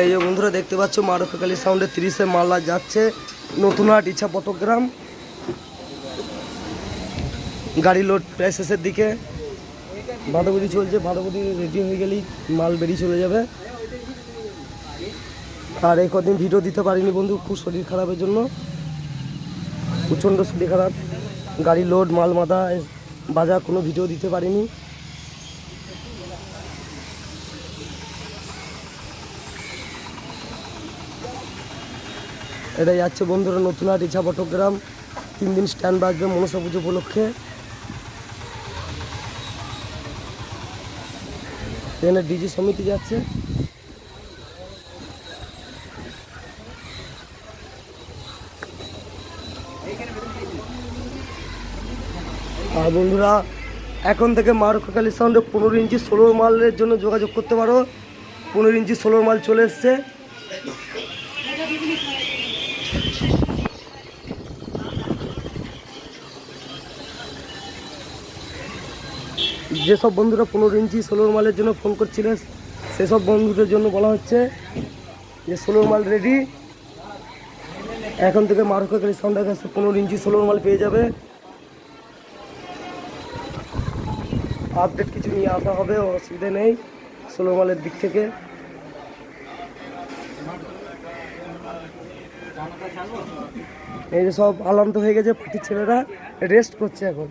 এই যে বন্ধুরা দেখতে পাচ্ছ মারুফাকালি সাউন্ডে তিরিশে মালদা যাচ্ছে। নতুন হাট ইচ্ছা পটগ্রাম। গাড়ি লোড প্রায় শেষের দিকে। বাঁধাবুদি চলছে বাঁধাবুদি রেডি হয়ে গেলেই মাল বেরিয়ে চলে যাবে। আর এই কদিন ভিডিও দিতে পারিনি বন্ধু, খুব শরীর খারাপের জন্য। প্রচণ্ড শরীর খারাপ। গাড়ি লোড মাল মাথা বাজার কোনো ভিডিও দিতে পারিনি। এটা যাচ্ছে বন্ধুরা নতুন হাট ইচ্ছা পটগ্রাম তিন দিন স্ট্যান্ড বাজবে মনসা পুজো উপলক্ষে। এখানে ডিজি সমিতি যাচ্ছে। আর বন্ধুরা, এখন থেকে মারুকাকালি সাউন্ডে পনেরো ইঞ্চি ষোলোর মালের জন্য যোগাযোগ করতে পারো। পনেরো ইঞ্চি ষোলোর মাল চলে এসছে। যেসব বন্ধুরা পনেরো ইঞ্চি ষোলোর মালের জন্য ফোন করছিলেন সেসব বন্ধুদের জন্য বলা হচ্ছে যে ষোলোর মাল রেডি এখন থেকে মারুকাকালি সাউন্ডের কাছে পনেরো ইঞ্চি ষোলোর মাল পেয়ে যাবে। আপডেট কিছু নিয়ে আসা হবে, অসুবিধা নেই ষোলো মালের দিক থেকে। এই যে সব আলান্ত হয়ে গেছে পাটির ছেলেরা রেস্ট করছে এখন।